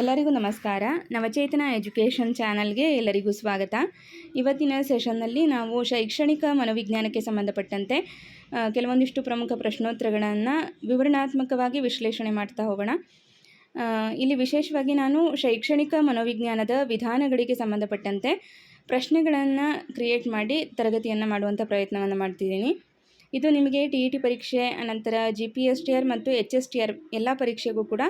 ಎಲ್ಲರಿಗೂ ನಮಸ್ಕಾರ. ನವಚೇತನ ಎಜುಕೇಷನ್ ಚಾನಲ್ಗೆ ಎಲ್ಲರಿಗೂ ಸ್ವಾಗತ. ಇವತ್ತಿನ ಸೆಷನ್ನಲ್ಲಿ ನಾವು ಶೈಕ್ಷಣಿಕ ಮನೋವಿಜ್ಞಾನಕ್ಕೆ ಸಂಬಂಧಪಟ್ಟಂತೆ ಕೆಲವೊಂದಿಷ್ಟು ಪ್ರಮುಖ ಪ್ರಶ್ನೋತ್ತರಗಳನ್ನು ವಿವರಣಾತ್ಮಕವಾಗಿ ವಿಶ್ಲೇಷಣೆ ಮಾಡ್ತಾ ಹೋಗೋಣ. ಇಲ್ಲಿ ವಿಶೇಷವಾಗಿ ನಾನು ಶೈಕ್ಷಣಿಕ ಮನೋವಿಜ್ಞಾನದ ವಿಧಾನಗಳಿಗೆ ಸಂಬಂಧಪಟ್ಟಂತೆ ಪ್ರಶ್ನೆಗಳನ್ನು ಕ್ರಿಯೇಟ್ ಮಾಡಿ ತರಗತಿಯನ್ನು ಮಾಡುವಂಥ ಪ್ರಯತ್ನವನ್ನು ಮಾಡ್ತಿದ್ದೀನಿ. ಇದು ನಿಮಗೆ ಟಿ ಇ ಟಿ ಪರೀಕ್ಷೆ, ಅನಂತರ G P S T R ಮತ್ತು ಎಚ್ ಎಸ್ ಟಿ ಆರ್ ಎಲ್ಲ ಪರೀಕ್ಷೆಗೂ ಕೂಡ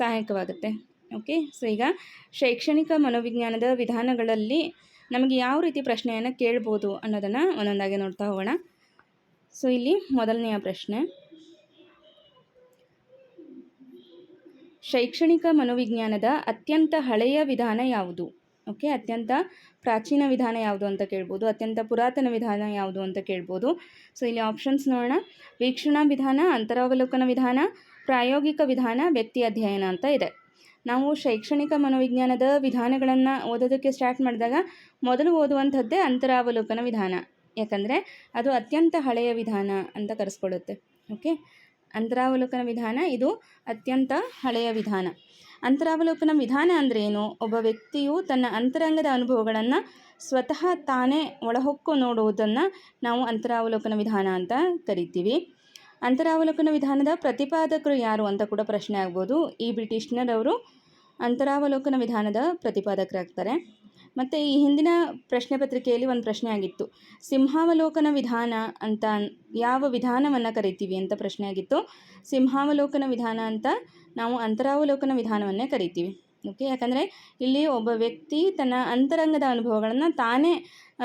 ಸಹಾಯಕವಾಗುತ್ತೆ. ಓಕೆ ಸೊ ಈಗ ಶೈಕ್ಷಣಿಕ ಮನೋವಿಜ್ಞಾನದ ವಿಧಾನಗಳಲ್ಲಿ ನಮಗೆ ಯಾವ ರೀತಿ ಪ್ರಶ್ನೆಯನ್ನು ಕೇಳ್ಬೋದು ಅನ್ನೋದನ್ನು ಒಂದೊಂದಾಗಿ ನೋಡ್ತಾ ಹೋಗೋಣ. ಸೊ ಇಲ್ಲಿ ಮೊದಲನೆಯ ಪ್ರಶ್ನೆ. ಶೈಕ್ಷಣಿಕ ಮನೋವಿಜ್ಞಾನದ ಅತ್ಯಂತ ಹಳೆಯ ವಿಧಾನ ಯಾವುದು? ಓಕೆ ಅತ್ಯಂತ ಪ್ರಾಚೀನ ವಿಧಾನ ಯಾವುದು ಅಂತ ಕೇಳ್ಬೋದು, ಅತ್ಯಂತ ಪುರಾತನ ವಿಧಾನ ಯಾವುದು ಅಂತ ಕೇಳ್ಬೋದು. ಸೊ ಇಲ್ಲಿ ಆಪ್ಷನ್ಸ್ ನೋಡೋಣ. ವೀಕ್ಷಣಾ ವಿಧಾನ, ಅಂತರಾವಲೋಕನ ವಿಧಾನ, ಪ್ರಾಯೋಗಿಕ ವಿಧಾನ, ವ್ಯಕ್ತಿ ಅಧ್ಯಯನ ಅಂತ ಇದೆ. ನಾವು ಶೈಕ್ಷಣಿಕ ಮನೋವಿಜ್ಞಾನದ ವಿಧಾನಗಳನ್ನು ಓದೋದಕ್ಕೆ ಸ್ಟಾರ್ಟ್ ಮಾಡಿದಾಗ ಮೊದಲು ಓದುವಂಥದ್ದೇ ಅಂತರಾವಲೋಕನ ವಿಧಾನ. ಯಾಕಂದರೆ ಅದು ಅತ್ಯಂತ ಹಳೆಯ ವಿಧಾನ ಅಂತ ಕರೆಸ್ಕೊಳ್ಳುತ್ತೆ ಓಕೆ ಅಂತರಾವಲೋಕನ ವಿಧಾನ ಇದು ಅತ್ಯಂತ ಹಳೆಯ ವಿಧಾನ. ಅಂತರಾವಲೋಕನ ವಿಧಾನ ಅಂದರೆ ಏನು? ಒಬ್ಬ ವ್ಯಕ್ತಿಯು ತನ್ನ ಅಂತರಂಗದ ಅನುಭವಗಳನ್ನು ಸ್ವತಃ ತಾನೇ ಒಳಹೊಕ್ಕು ನೋಡುವುದನ್ನು ನಾವು ಅಂತರಾವಲೋಕನ ವಿಧಾನ ಅಂತ ಕರಿತೀವಿ. ಅಂತರಾವಲೋಕನ ವಿಧಾನದ ಪ್ರತಿಪಾದಕರು ಯಾರು ಅಂತ ಕೂಡ ಪ್ರಶ್ನೆ ಆಗ್ಬೋದು. ಈ ಬ್ರಿಟಿಷ್ನರವರು ಅಂತರಾವಲೋಕನ ವಿಧಾನದ ಪ್ರತಿಪಾದಕರಾಗ್ತಾರೆ. ಮತ್ತು ಈ ಹಿಂದಿನ ಪ್ರಶ್ನೆ ಪತ್ರಿಕೆಯಲ್ಲಿ ಒಂದು ಪ್ರಶ್ನೆ ಆಗಿತ್ತು. ಸಿಂಹಾವಲೋಕನ ವಿಧಾನ ಅಂತ ಯಾವ ವಿಧಾನವನ್ನು ಕರಿತೀವಿ ಅಂತ ಪ್ರಶ್ನೆ ಆಗಿತ್ತು. ಸಿಂಹಾವಲೋಕನ ವಿಧಾನ ಅಂತ ನಾವು ಅಂತರಾವಲೋಕನ ವಿಧಾನವನ್ನೇ ಕರಿತೀವಿ. ಓಕೆ ಯಾಕಂದರೆ ಇಲ್ಲಿ ಒಬ್ಬ ವ್ಯಕ್ತಿ ತನ್ನ ಅಂತರಂಗದ ಅನುಭವಗಳನ್ನು ತಾನೇ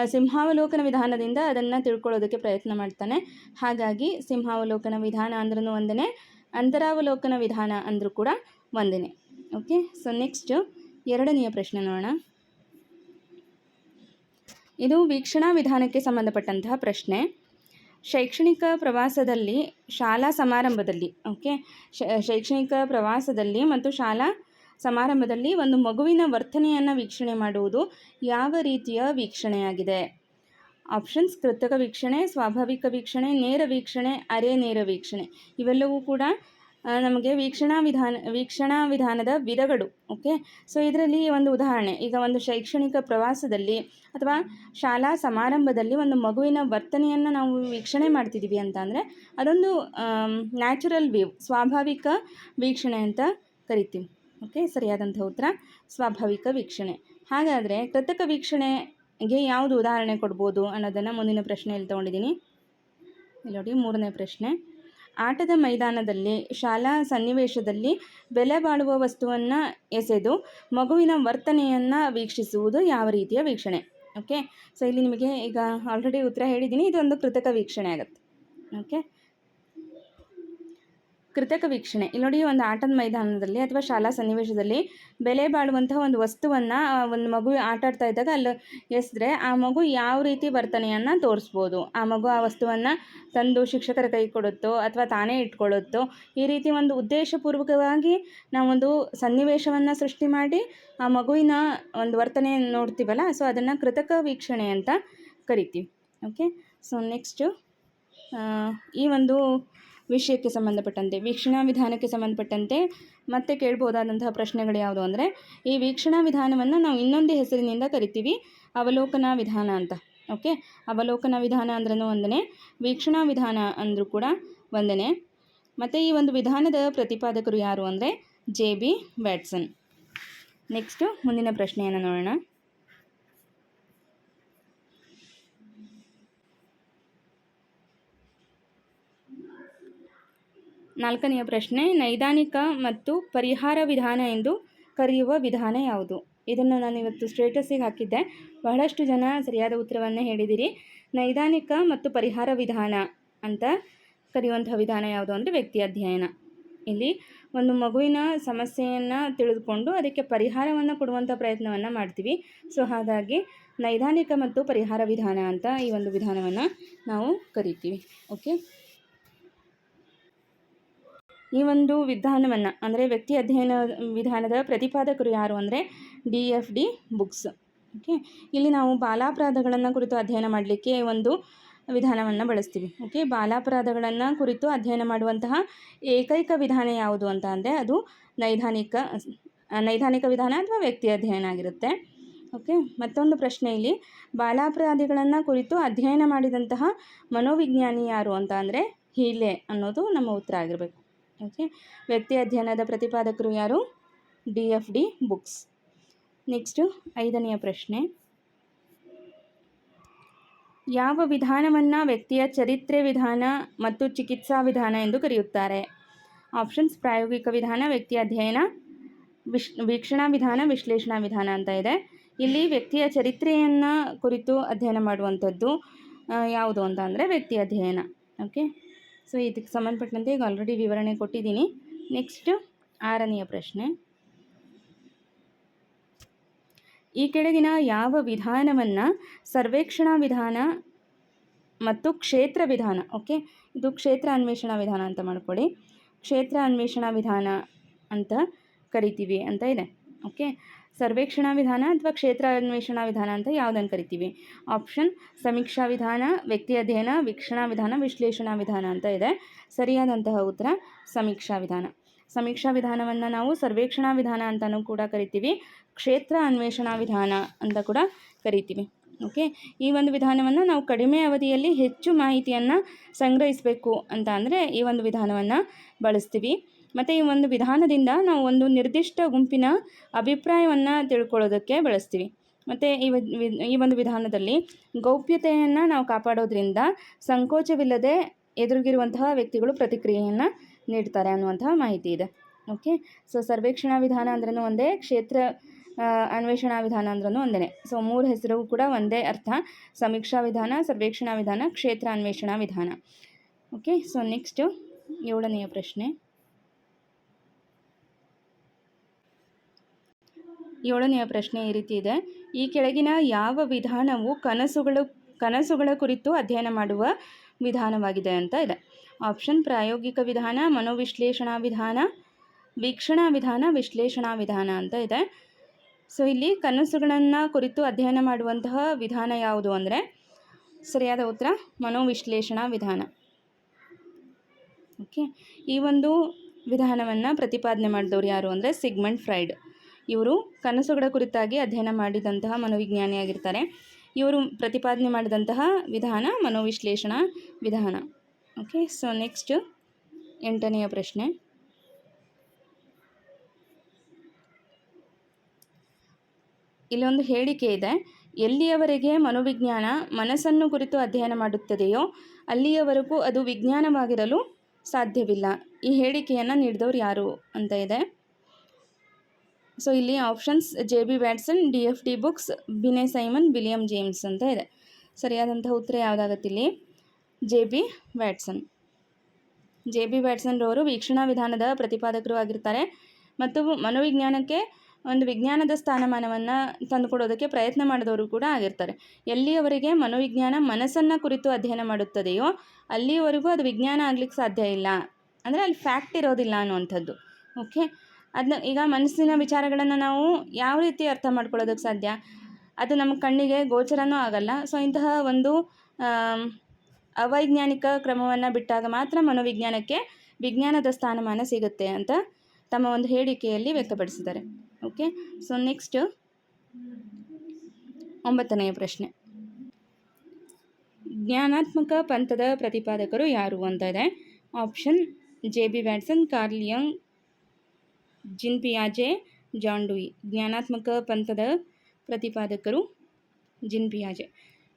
ಸಿಂಹಾವಲೋಕನ ವಿಧಾನದಿಂದ ಅದನ್ನು ತಿಳ್ಕೊಳ್ಳೋದಕ್ಕೆ ಪ್ರಯತ್ನ ಮಾಡ್ತಾನೆ. ಹಾಗಾಗಿ ಸಿಂಹಾವಲೋಕನ ವಿಧಾನ ಅಂದ್ರೂ ಒಂದೇ ಅಂತರಾವಲೋಕನ ವಿಧಾನ ಅಂದರೂ ಕೂಡ ಒಂದೇ ಓಕೆ ಸೊ ನೆಕ್ಸ್ಟು ಎರಡನೆಯ ಪ್ರಶ್ನೆ ನೋಡೋಣ. ಇದು ವೀಕ್ಷಣಾ ವಿಧಾನಕ್ಕೆ ಸಂಬಂಧಪಟ್ಟಂತಹ ಪ್ರಶ್ನೆ. ಶೈಕ್ಷಣಿಕ ಪ್ರವಾಸದಲ್ಲಿ ಶಾಲಾ ಸಮಾರಂಭದಲ್ಲಿ ಓಕೆ ಶೈಕ್ಷಣಿಕ ಪ್ರವಾಸದಲ್ಲಿ ಮತ್ತು ಶಾಲಾ ಸಮಾರಂಭದಲ್ಲಿ ಒಂದು ಮಗುವಿನ ವರ್ತನೆಯನ್ನು ವೀಕ್ಷಣೆ ಮಾಡುವುದು ಯಾವ ರೀತಿಯ ವೀಕ್ಷಣೆಯಾಗಿದೆ? ಆಪ್ಷನ್ಸ್, ಕೃತಕ ವೀಕ್ಷಣೆ, ಸ್ವಾಭಾವಿಕ ವೀಕ್ಷಣೆ, ನೇರ ವೀಕ್ಷಣೆ, ಅರೆ ನೇರ ವೀಕ್ಷಣೆ. ಇವೆಲ್ಲವೂ ಕೂಡ ನಮಗೆ ವೀಕ್ಷಣಾ ವಿಧಾನ, ವೀಕ್ಷಣಾ ವಿಧಾನದ ವಿಧಗಳು ಓಕೆ ಸೊ ಇದರಲ್ಲಿ ಒಂದು ಉದಾಹರಣೆ. ಈಗ ಒಂದು ಶೈಕ್ಷಣಿಕ ಪ್ರವಾಸದಲ್ಲಿ ಅಥವಾ ಶಾಲಾ ಸಮಾರಂಭದಲ್ಲಿ ಒಂದು ಮಗುವಿನ ವರ್ತನೆಯನ್ನು ನಾವು ವೀಕ್ಷಣೆ ಮಾಡ್ತಿದ್ದೀವಿ ಅಂತ ಅದೊಂದು ನ್ಯಾಚುರಲ್ ವ್ಯೂ ಸ್ವಾಭಾವಿಕ ವೀಕ್ಷಣೆ ಅಂತ ಕರಿತೀವಿ. ಓಕೆ, ಸರಿಯಾದಂಥ ಉತ್ತರ, ಸ್ವಾಭಾವಿಕ ವೀಕ್ಷಣೆ. ಹಾಗಾದರೆ ಕೃತಕ ವೀಕ್ಷಣೆಗೆ ಯಾವುದು ಉದಾಹರಣೆ ಕೊಡ್ಬೋದು ಅನ್ನೋದನ್ನು ಮುಂದಿನ ಪ್ರಶ್ನೆಯಲ್ಲಿ ತೊಗೊಂಡಿದ್ದೀನಿ. ನೋಡಿ, ಮೂರನೇ ಪ್ರಶ್ನೆ. ಆಟದ ಮೈದಾನದಲ್ಲಿ, ಶಾಲಾ ಸನ್ನಿವೇಶದಲ್ಲಿ ಬೆಲೆ ಬಾಳುವ ವಸ್ತುವನ್ನು ಎಸೆದು ಮಗುವಿನ ವರ್ತನೆಯನ್ನು ವೀಕ್ಷಿಸುವುದು ಯಾವ ರೀತಿಯ ವೀಕ್ಷಣೆ? ಓಕೆ ಸೊ ಇಲ್ಲಿ ನಿಮಗೆ ಈಗ ಆಲ್ರೆಡಿ ಉತ್ತರ ಹೇಳಿದ್ದೀನಿ. ಇದೊಂದು ಕೃತಕ ವೀಕ್ಷಣೆ ಆಗುತ್ತೆ. ಓಕೆ ಕೃತಕ ವೀಕ್ಷಣೆ. ಇಲ್ಲಿ ನೋಡಿ ಒಂದು ಆಟದ ಮೈದಾನದಲ್ಲಿ ಅಥವಾ ಶಾಲಾ ಸನ್ನಿವೇಶದಲ್ಲಿ ಬೆಲೆ ಬಾಳುವಂತಹ ಒಂದು ವಸ್ತುವನ್ನು ಒಂದು ಮಗು ಆಟ ಆಡ್ತಾ ಇದ್ದಾಗ ಅಲ್ಲಿ ಎಸೆದ್ರೆ ಆ ಮಗು ಯಾವ ರೀತಿ ವರ್ತನೆಯನ್ನು ತೋರಿಸ್ಬೋದು. ಆ ಮಗು ಆ ವಸ್ತುವನ್ನು ತಂದು ಶಿಕ್ಷಕರ ಕೈ ಕೊಡುತ್ತೋ ಅಥವಾ ತಾನೇ ಇಟ್ಕೊಳ್ಳುತ್ತೋ ಈ ರೀತಿ ಒಂದು ಉದ್ದೇಶಪೂರ್ವಕವಾಗಿ ನಾವೊಂದು ಸನ್ನಿವೇಶವನ್ನು ಸೃಷ್ಟಿ ಮಾಡಿ ಆ ಮಗುವಿನ ಒಂದು ವರ್ತನೆಯನ್ನು ನೋಡ್ತೀವಲ್ಲ, ಸೊ ಅದನ್ನು ಕೃತಕ ವೀಕ್ಷಣೆ ಅಂತ ಕರಿತೀವಿ. ಓಕೆ ಸೊ ನೆಕ್ಸ್ಟು ಈ ಒಂದು ವಿಷಯಕ್ಕೆ ಸಂಬಂಧಪಟ್ಟಂತೆ, ವೀಕ್ಷಣಾ ವಿಧಾನಕ್ಕೆ ಸಂಬಂಧಪಟ್ಟಂತೆ ಮತ್ತೆ ಕೇಳ್ಬೋದಾದಂತಹ ಪ್ರಶ್ನೆಗಳು ಯಾವುದು ಅಂದರೆ, ಈ ವೀಕ್ಷಣಾ ವಿಧಾನವನ್ನು ನಾವು ಇನ್ನೊಂದು ಹೆಸರಿನಿಂದ ಕರಿತೀವಿ, ಅವಲೋಕನ ವಿಧಾನ ಅಂತ. ಓಕೆ ಅವಲೋಕನ ವಿಧಾನ ಅಂದ್ರೂ ಒಂದನೇ? ವೀಕ್ಷಣಾ ವಿಧಾನ ಅಂದರೂ ಕೂಡ ಒಂದನೇ. ಮತ್ತು ಈ ಒಂದು ವಿಧಾನದ ಪ್ರತಿಪಾದಕರು ಯಾರು ಅಂದರೆ, ಜೆ ಬಿ ವ್ಯಾಟ್ಸನ್. ನೆಕ್ಸ್ಟು ಮುಂದಿನ ಪ್ರಶ್ನೆಯನ್ನು ನೋಡೋಣ. ನಾಲ್ಕನೆಯ ಪ್ರಶ್ನೆ, ನೈದಾನಿಕ ಮತ್ತು ಪರಿಹಾರ ವಿಧಾನ ಎಂದು ಕರೆಯುವ ವಿಧಾನ ಯಾವುದು? ಇದನ್ನು ನಾನು ಇವತ್ತು ಸ್ಟೇಟಸ್ಸಿಗೆ ಹಾಕಿದ್ದೆ. ಬಹಳಷ್ಟು ಜನ ಸರಿಯಾದ ಉತ್ತರವನ್ನೇ ಹೇಳಿದಿರಿ. ನೈದಾನಿಕ ಮತ್ತು ಪರಿಹಾರ ವಿಧಾನ ಅಂತ ಕರೆಯುವಂತಹ ವಿಧಾನ ಯಾವುದು ಅಂದರೆ ವ್ಯಕ್ತಿ ಅಧ್ಯಯನ. ಇಲ್ಲಿ ಒಂದು ಮಗುವಿನ ಸಮಸ್ಯೆಯನ್ನು ತಿಳಿದುಕೊಂಡು ಅದಕ್ಕೆ ಪರಿಹಾರವನ್ನು ಕೊಡುವಂಥ ಪ್ರಯತ್ನವನ್ನು ಮಾಡ್ತೀವಿ. ಸೊ ಹಾಗಾಗಿ ನೈದಾನಿಕ ಮತ್ತು ಪರಿಹಾರ ವಿಧಾನ ಅಂತ ಈ ಒಂದು ವಿಧಾನವನ್ನು ನಾವು ಕರಿತೀವಿ. ಓಕೆ ಈ ಒಂದು ವಿಧಾನವನ್ನು, ಅಂದರೆ ವ್ಯಕ್ತಿ ಅಧ್ಯಯನ ವಿಧಾನದ ಪ್ರತಿಪಾದಕರು ಯಾರು ಅಂದರೆ D F D Books. Okay, ಇಲ್ಲಿ ನಾವು ಬಾಲಾಪರಾಧಗಳನ್ನು ಕುರಿತು ಅಧ್ಯಯನ ಮಾಡಲಿಕ್ಕೆ ಒಂದು ವಿಧಾನವನ್ನು ಬಳಸ್ತೀವಿ. ಓಕೆ, ಬಾಲಾಪರಾಧಗಳನ್ನು ಕುರಿತು ಅಧ್ಯಯನ ಮಾಡುವಂತಹ ಏಕೈಕ ವಿಧಾನ ಯಾವುದು ಅಂತ ಅಂದರೆ ಅದು ನೈದಾನಿಕ ನೈದಾನಿಕ ವಿಧಾನ ಅಥವಾ ವ್ಯಕ್ತಿ ಅಧ್ಯಯನ ಆಗಿರುತ್ತೆ. ಓಕೆ, ಮತ್ತೊಂದು ಪ್ರಶ್ನೆ ಇಲ್ಲಿ, ಬಾಲಾಪರಾಧಿಗಳನ್ನು ಕುರಿತು ಅಧ್ಯಯನ ಮಾಡಿದಂತಹ ಮನೋವಿಜ್ಞಾನಿ ಯಾರು ಅಂತ ಅಂದರೆ ಹೀಲೆ ಅನ್ನೋದು ನಮ್ಮ ಉತ್ತರ ಆಗಿರಬೇಕು. ಓಕೆ ವ್ಯಕ್ತಿ ಅಧ್ಯಯನದ ಪ್ರತಿಪಾದಕರು ಯಾರು? D F D Books. Next ಐದನೆಯ ಪ್ರಶ್ನೆ. ಯಾವ ವಿಧಾನವನ್ನು ವ್ಯಕ್ತಿಯ ಚರಿತ್ರೆ ವಿಧಾನ ಮತ್ತು ಚಿಕಿತ್ಸಾ ವಿಧಾನ ಎಂದು ಕರೆಯುತ್ತಾರೆ? ಆಪ್ಷನ್ಸ್, ಪ್ರಾಯೋಗಿಕ ವಿಧಾನ, ವ್ಯಕ್ತಿ ಅಧ್ಯಯನ, ವಿಶ್, ವೀಕ್ಷಣಾ ವಿಧಾನ, ವಿಶ್ಲೇಷಣಾ ವಿಧಾನ ಅಂತ ಇದೆ. ಇಲ್ಲಿ ವ್ಯಕ್ತಿಯ ಚರಿತ್ರೆಯನ್ನು ಕುರಿತು ಅಧ್ಯಯನ ಮಾಡುವಂಥದ್ದು ಯಾವುದು ಅಂತ ಅಂದರೆ ವ್ಯಕ್ತಿ ಅಧ್ಯಯನ. ಓಕೆ ಸೊ ಇದಕ್ಕೆ ಸಂಬಂಧಪಟ್ಟಂತೆ ಈಗ ಆಲ್ರೆಡಿ ವಿವರಣೆ ಕೊಟ್ಟಿದ್ದೀನಿ. ನೆಕ್ಸ್ಟ್ ಆರನೆಯ ಪ್ರಶ್ನೆ. ಈ ಕೆಳಗಿನ ಯಾವ ವಿಧಾನವನ್ನು ಸರ್ವೇಕ್ಷಣಾ ವಿಧಾನ ಮತ್ತು ಕ್ಷೇತ್ರ ವಿಧಾನ ಓಕೆ ಇದು ಕ್ಷೇತ್ರ ಅನ್ವೇಷಣಾ ವಿಧಾನ ಅಂತ ಮಾಡ್ಕೊಳ್ಳಿ ಕ್ಷೇತ್ರ ಅನ್ವೇಷಣಾ ವಿಧಾನ ಅಂತ ಕರಿತೀವಿ ಅಂತ ಇದೆ. ಓಕೆ ಸರ್ವೇಕ್ಷಣಾ ವಿಧಾನ ಅಥವಾ ಕ್ಷೇತ್ರ ಅನ್ವೇಷಣಾ ವಿಧಾನ ಅಂತ ಯಾವುದನ್ನು ಕರಿತೀವಿ? ಆಪ್ಷನ್ ಸಮೀಕ್ಷಾ ವಿಧಾನ, ವ್ಯಕ್ತಿ ಅಧ್ಯಯನ, ವೀಕ್ಷಣಾ ವಿಧಾನ, ವಿಶ್ಲೇಷಣಾ ವಿಧಾನ ಅಂತ ಇದೆ. ಸರಿಯಾದಂತಹ ಉತ್ತರ, ಸಮೀಕ್ಷಾ ವಿಧಾನ. ಸಮೀಕ್ಷಾ ವಿಧಾನವನ್ನು ನಾವು ಸರ್ವೇಕ್ಷಣಾ ವಿಧಾನ ಅಂತಲೂ ಕೂಡ ಕರಿತೀವಿ. ಕ್ಷೇತ್ರ ಅನ್ವೇಷಣಾ ವಿಧಾನ ಅಂತ ಕೂಡ ಕರಿತೀವಿ. ಓಕೆ ಈ ಒಂದು ವಿಧಾನವನ್ನು ನಾವು ಕಡಿಮೆ ಅವಧಿಯಲ್ಲಿ ಹೆಚ್ಚು ಮಾಹಿತಿಯನ್ನು ಸಂಗ್ರಹಿಸಬೇಕು ಅಂತ ಅಂದರೆ ಈ ಒಂದು ವಿಧಾನವನ್ನು ಬಳಸ್ತೀವಿ. ಮತ್ತು ಈ ಒಂದು ವಿಧಾನದಿಂದ ನಾವು ಒಂದು ನಿರ್ದಿಷ್ಟ ಗುಂಪಿನ ಅಭಿಪ್ರಾಯವನ್ನು ತಿಳ್ಕೊಳ್ಳೋದಕ್ಕೆ ಬಳಸ್ತೀವಿ. ಮತ್ತು ಈ ಒಂದು ವಿಧಾನದಲ್ಲಿ ಗೌಪ್ಯತೆಯನ್ನು ನಾವು ಕಾಪಾಡೋದ್ರಿಂದ ಸಂಕೋಚವಿಲ್ಲದೆ ಎದುರಿಗಿರುವಂತಹ ವ್ಯಕ್ತಿಗಳು ಪ್ರತಿಕ್ರಿಯೆಯನ್ನು ನೀಡ್ತಾರೆ ಅನ್ನುವಂತಹ ಮಾಹಿತಿ ಇದೆ. ಓಕೆ ಸೊ ಸರ್ವೇಕ್ಷಣಾ ವಿಧಾನ ಅಂದ್ರೂ ಒಂದೇ, ಕ್ಷೇತ್ರ ಅನ್ವೇಷಣಾ ವಿಧಾನ ಅಂದ್ರೂ ಒಂದೇ ಸೊ ಮೂರು ಹೆಸರು ಕೂಡ ಒಂದೇ ಅರ್ಥ. ಸಮೀಕ್ಷಾ ವಿಧಾನ, ಸರ್ವೇಕ್ಷಣಾ ವಿಧಾನ, ಕ್ಷೇತ್ರ ಅನ್ವೇಷಣಾ ವಿಧಾನ. ಓಕೆ ಸೊ ನೆಕ್ಸ್ಟು ಏಳನೆಯ ಪ್ರಶ್ನೆ. ಏಳನೆಯ ಪ್ರಶ್ನೆ ಈ ರೀತಿ ಇದೆ. ಈ ಕೆಳಗಿನ ಯಾವ ವಿಧಾನವು ಕನಸುಗಳು, ಕನಸುಗಳ ಕುರಿತು ಅಧ್ಯಯನ ಮಾಡುವ ವಿಧಾನವಾಗಿದೆ ಅಂತ ಇದೆ. ಆಪ್ಷನ್, ಪ್ರಾಯೋಗಿಕ ವಿಧಾನ, ಮನೋವಿಶ್ಲೇಷಣಾ ವಿಧಾನ, ವೀಕ್ಷಣಾ ವಿಧಾನ, ವಿಶ್ಲೇಷಣಾ ವಿಧಾನ ಅಂತ ಇದೆ. ಸೊ ಇಲ್ಲಿ ಕನಸುಗಳನ್ನು ಕುರಿತು ಅಧ್ಯಯನ ಮಾಡುವಂತಹ ವಿಧಾನ ಯಾವುದು ಅಂದರೆ, ಸರಿಯಾದ ಉತ್ತರ, ಮನೋವಿಶ್ಲೇಷಣಾ ವಿಧಾನ. ಓಕೆ ಈ ಒಂದು ವಿಧಾನವನ್ನು ಪ್ರತಿಪಾದನೆ ಮಾಡಿದವರು ಯಾರು ಅಂದರೆ, ಸಿಗ್ಮಂಡ್ ಫ್ರೈಡ್. ಇವರು ಕನಸುಗಳ ಕುರಿತಾಗಿ ಅಧ್ಯಯನ ಮಾಡಿದಂತಹ ಮನೋವಿಜ್ಞಾನಿಯಾಗಿರ್ತಾರೆ. ಇವರು ಪ್ರತಿಪಾದನೆ ಮಾಡಿದಂತಹ ವಿಧಾನ ಮನೋವಿಶ್ಲೇಷಣಾ ವಿಧಾನ. ಓಕೆ ಸೊ ನೆಕ್ಸ್ಟ್ ಎಂಟನೆಯ ಪ್ರಶ್ನೆ. ಇಲ್ಲೊಂದು ಹೇಳಿಕೆ ಇದೆ. ಎಲ್ಲಿಯವರೆಗೆ ಮನೋವಿಜ್ಞಾನ ಮನಸ್ಸನ್ನು ಕುರಿತು ಅಧ್ಯಯನ ಮಾಡುತ್ತದೆಯೋ ಅಲ್ಲಿಯವರೆಗೂ ಅದು ವಿಜ್ಞಾನವಾಗಿರಲು ಸಾಧ್ಯವಿಲ್ಲ. ಈ ಹೇಳಿಕೆಯನ್ನು ನೀಡಿದವರು ಯಾರು ಅಂತ ಇದೆ. ಸೊ ಇಲ್ಲಿ options J B Watson D F D Books Binet Simon William James ಅಂತ ಇದೆ. ಸರಿಯಾದಂತಹ ಉತ್ತರ ಯಾವುದಾಗತ್ತೆ ಇಲ್ಲಿ? J B Watson J B Watson ಅವರು ವೀಕ್ಷಣಾ ವಿಧಾನದ ಪ್ರತಿಪಾದಕರು ಆಗಿರ್ತಾರೆ. ಮತ್ತು ಮನೋವಿಜ್ಞಾನಕ್ಕೆ ಒಂದು ವಿಜ್ಞಾನದ ಸ್ಥಾನಮಾನವನ್ನು ತಂದುಕೊಡೋದಕ್ಕೆ ಪ್ರಯತ್ನ ಮಾಡಿದವರು ಕೂಡ ಆಗಿರ್ತಾರೆ. ಎಲ್ಲಿಯವರೆಗೆ ಮನೋವಿಜ್ಞಾನ ಮನಸ್ಸನ್ನು ಕುರಿತು ಅಧ್ಯಯನ ಮಾಡುತ್ತದೆಯೋ ಅಲ್ಲಿಯವರೆಗೂ ಅದು ವಿಜ್ಞಾನ ಆಗ್ಲಿಕ್ಕೆ ಸಾಧ್ಯ ಇಲ್ಲ. ಅಂದರೆ ಅಲ್ಲಿ ಫ್ಯಾಕ್ಟ್ ಇರೋದಿಲ್ಲ ಅನ್ನುವಂಥದ್ದು. ಓಕೆ ಅದನ್ನ ಈಗ ಮನಸ್ಸಿನ ವಿಚಾರಗಳನ್ನು ನಾವು ಯಾವ ರೀತಿ ಅರ್ಥ ಮಾಡ್ಕೊಳ್ಳೋದಕ್ಕೆ ಸಾಧ್ಯ? ಅದು ನಮ್ಮ ಕಣ್ಣಿಗೆ ಗೋಚರನೂ ಆಗಲ್ಲ. ಸೊ ಇಂತಹ ಒಂದು ಅವೈಜ್ಞಾನಿಕ ಕ್ರಮವನ್ನು ಬಿಟ್ಟಾಗ ಮಾತ್ರ ಮನೋವಿಜ್ಞಾನಕ್ಕೆ ವಿಜ್ಞಾನದ ಸ್ಥಾನಮಾನ ಸಿಗುತ್ತೆ ಅಂತ ತಮ್ಮ ಒಂದು ಹೇಳಿಕೆಯಲ್ಲಿ ವ್ಯಕ್ತಪಡಿಸಿದ್ದಾರೆ. ಓಕೆ ಸೊ ನೆಕ್ಸ್ಟ್ ಒಂಬತ್ತನೆಯ ಪ್ರಶ್ನೆ. ಜ್ಞಾನಾತ್ಮಕ ಪಂಥದ ಪ್ರತಿಪಾದಕರು ಯಾರು ಅಂತ ಇದೆ? Option J B Watson Carl Jung Jean ಪಿಯಾಜೆ ಜಾಂಡುಯಿ ಜ್ಞಾನಾತ್ಮಕ ಪಂಥದ ಪ್ರತಿಪಾದಕರು ಜಿನ್ ಪಿಯಾಜೆ.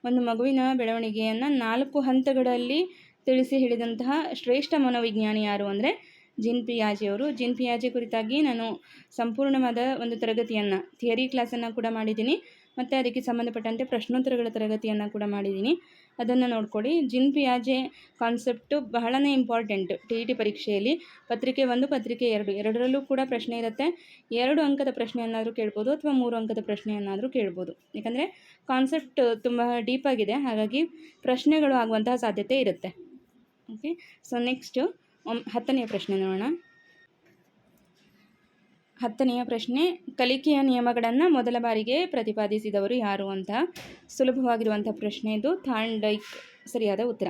ಒಂದು ಮಗುವಿನ ಬೆಳವಣಿಗೆಯನ್ನು ನಾಲ್ಕು ಹಂತಗಳಲ್ಲಿ ತಿಳಿಸಿ ಹೇಳಿದಂತಹ ಶ್ರೇಷ್ಠ ಮನೋವಿಜ್ಞಾನಿ ಯಾರು ಅಂದರೆ ಜಿನ್ ಪಿಯಾಜೆಯವರು ಜಿನ್ ಪಿಯಾಜೆ ಕುರಿತಾಗಿ ನಾನು ಸಂಪೂರ್ಣವಾದ ಒಂದು ತರಗತಿಯನ್ನು, ಥಿಯರಿ ಕ್ಲಾಸನ್ನು ಕೂಡ ಮಾಡಿದ್ದೀನಿ. ಮತ್ತು ಅದಕ್ಕೆ ಸಂಬಂಧಪಟ್ಟಂತೆ ಪ್ರಶ್ನೋತ್ತರಗಳ ತರಗತಿಯನ್ನು ಕೂಡ ಮಾಡಿದ್ದೀನಿ. ಅದನ್ನು ನೋಡ್ಕೊಳ್ಳಿ ಜಿನ್ ಪಿಯಾಜೆ ಕಾನ್ಸೆಪ್ಟು ಬಹಳನೇ ಇಂಪಾರ್ಟೆಂಟ್ ಟಿ ಇ ಟಿ ಪರೀಕ್ಷೆಯಲ್ಲಿ ಪತ್ರಿಕೆ ಒಂದು, ಪತ್ರಿಕೆ ಎರಡು, ಎರಡರಲ್ಲೂ ಕೂಡ ಪ್ರಶ್ನೆ ಇರುತ್ತೆ. ಎರಡು ಅಂಕದ ಪ್ರಶ್ನೆಯನ್ನಾದರೂ ಕೇಳ್ಬೋದು ಅಥವಾ ಮೂರು ಅಂಕದ ಪ್ರಶ್ನೆಯನ್ನಾದರೂ ಕೇಳ್ಬೋದು. ಯಾಕಂದರೆ ಕಾನ್ಸೆಪ್ಟ್ ತುಂಬ ಡೀಪಾಗಿದೆ ಹಾಗಾಗಿ ಪ್ರಶ್ನೆಗಳು ಆಗುವಂತಹ ಸಾಧ್ಯತೆ ಇರುತ್ತೆ. ಓಕೆ ಸೊ ನೆಕ್ಸ್ಟು ಹತ್ತನೆಯ ಪ್ರಶ್ನೆ ನೋಡೋಣ. ಹತ್ತನೆಯ ಪ್ರಶ್ನೆ, ಕಲಿಕೆಯ ನಿಯಮಗಳನ್ನು ಮೊದಲ ಬಾರಿಗೆ ಪ್ರತಿಪಾದಿಸಿದವರು ಯಾರು ಅಂತ ಸುಲಭವಾಗಿರುವಂಥ ಪ್ರಶ್ನೆ ಇದು. ಥಾಂಡೈಕ್ ಸರಿಯಾದ ಉತ್ತರ.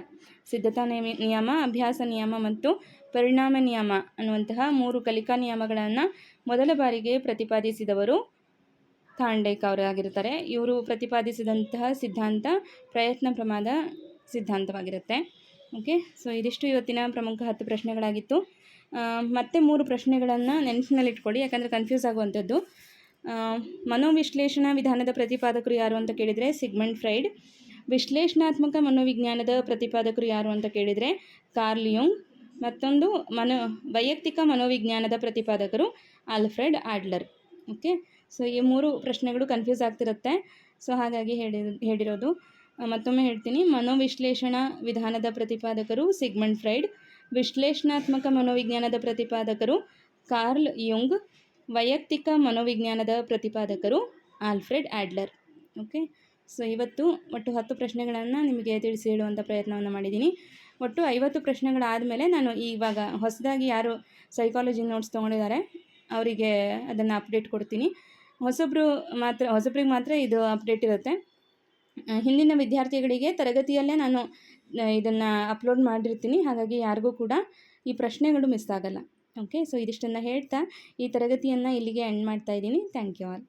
ಸಿದ್ಧತಾ ನಿಯಮ, ಅಭ್ಯಾಸ ನಿಯಮ ಮತ್ತು ಪರಿಣಾಮ ನಿಯಮ ಅನ್ನುವಂತಹ ಮೂರು ಕಲಿಕಾ ನಿಯಮಗಳನ್ನು ಮೊದಲ ಬಾರಿಗೆ ಪ್ರತಿಪಾದಿಸಿದವರು ಥಾಂಡೈಕ್ ಅವರಾಗಿರ್ತಾರೆ ಇವರು ಪ್ರತಿಪಾದಿಸಿದಂತಹ ಸಿದ್ಧಾಂತ ಪ್ರಯತ್ನ ಪ್ರಮಾದ ಸಿದ್ಧಾಂತವಾಗಿರುತ್ತೆ. ಓಕೆ ಸೊ ಇದಿಷ್ಟು ಇವತ್ತಿನ ಪ್ರಮುಖ ಹತ್ತು ಪ್ರಶ್ನೆಗಳಾಗಿತ್ತು. ಮತ್ತೆ ಮೂರು ಪ್ರಶ್ನೆಗಳನ್ನು ನೆನಪಿನಲ್ಲಿಟ್ಕೊಳ್ಳಿ, ಯಾಕಂದರೆ ಕನ್ಫ್ಯೂಸ್ ಆಗುವಂಥದ್ದು. ಮನೋವಿಶ್ಲೇಷಣಾ ವಿಧಾನದ ಪ್ರತಿಪಾದಕರು ಯಾರು ಅಂತ ಕೇಳಿದರೆ ಸಿಗ್ಮೆಂಟ್ ಫ್ರೈಡ್. ವಿಶ್ಲೇಷಣಾತ್ಮಕ ಮನೋವಿಜ್ಞಾನದ ಪ್ರತಿಪಾದಕರು ಯಾರು ಅಂತ ಕೇಳಿದರೆ ಕಾರ್ಲ್ ಯುಂಗ್. ಮತ್ತೊಂದು ಮನೋ, ವೈಯಕ್ತಿಕ ಮನೋವಿಜ್ಞಾನದ ಪ್ರತಿಪಾದಕರು ಆಲ್ಫ್ರೆಡ್ ಆಡ್ಲರ್. ಓಕೆ? ಸೊ ಈ ಮೂರು ಪ್ರಶ್ನೆಗಳು ಕನ್ಫ್ಯೂಸ್ ಆಗ್ತಿರುತ್ತೆ. ಸೊ ಹಾಗಾಗಿ ಹೇಳಿ, ಹೇಳಿರೋದು. ಮತ್ತೊಮ್ಮೆ ಹೇಳ್ತೀನಿ. ಮನೋವಿಶ್ಲೇಷಣಾ ವಿಧಾನದ ಪ್ರತಿಪಾದಕರು ಸಿಗ್ಮಂಡ್ ಫ್ರೈಡ್. ವಿಶ್ಲೇಷಣಾತ್ಮಕ ಮನೋವಿಜ್ಞಾನದ ಪ್ರತಿಪಾದಕರು ಕಾರ್ಲ್ ಯುಂಗ್, ವೈಯಕ್ತಿಕ ಮನೋವಿಜ್ಞಾನದ ಪ್ರತಿಪಾದಕರು ಆಲ್ಫ್ರೆಡ್ ಆಡ್ಲರ್. ಓಕೆ, ಸೊ ಇವತ್ತು ಒಟ್ಟು ಹತ್ತು ಪ್ರಶ್ನೆಗಳನ್ನು ನಿಮಗೆ ತಿಳಿಸಿ ಹೇಳುವಂಥ ಪ್ರಯತ್ನವನ್ನು ಮಾಡಿದ್ದೀನಿ. ಒಟ್ಟು ಐವತ್ತು ಪ್ರಶ್ನೆಗಳಾದಮೇಲೆ ನಾನು ಇವಾಗ ಹೊಸದಾಗಿ ಯಾರು ಸೈಕಾಲಜಿ ನೋಟ್ಸ್ ತೊಗೊಂಡಿದ್ದಾರೆ, ಅವರಿಗೆ ಅದನ್ನು ಅಪ್ಡೇಟ್ ಕೊಡ್ತೀನಿ. ಹೊಸಬ್ರು ಮಾತ್ರ, ಹೊಸಬ್ರಿಗೆ ಮಾತ್ರ ಇದು ಅಪ್ಡೇಟ್ ಇರುತ್ತೆ. ಹಿಂದಿನ ವಿದ್ಯಾರ್ಥಿಗಳಿಗೆ ತರಗತಿಯಲ್ಲೇ ನಾನು ಇದನ್ನು ಅಪ್ಲೋಡ್ ಮಾಡಿರ್ತೀನಿ. ಹಾಗಾಗಿ ಯಾರಿಗೂ ಕೂಡ ಈ ಪ್ರಶ್ನೆಗಳು ಮಿಸ್ ಆಗಲ್ಲ. ಓಕೆ ಸೊ ಇದಿಷ್ಟನ್ನು ಹೇಳ್ತಾ ಈ ತರಗತಿಯನ್ನು ಇಲ್ಲಿಗೆ ಎಂಡ್ ಮಾಡ್ತಾ ಇದ್ದೀನಿ. Thank you all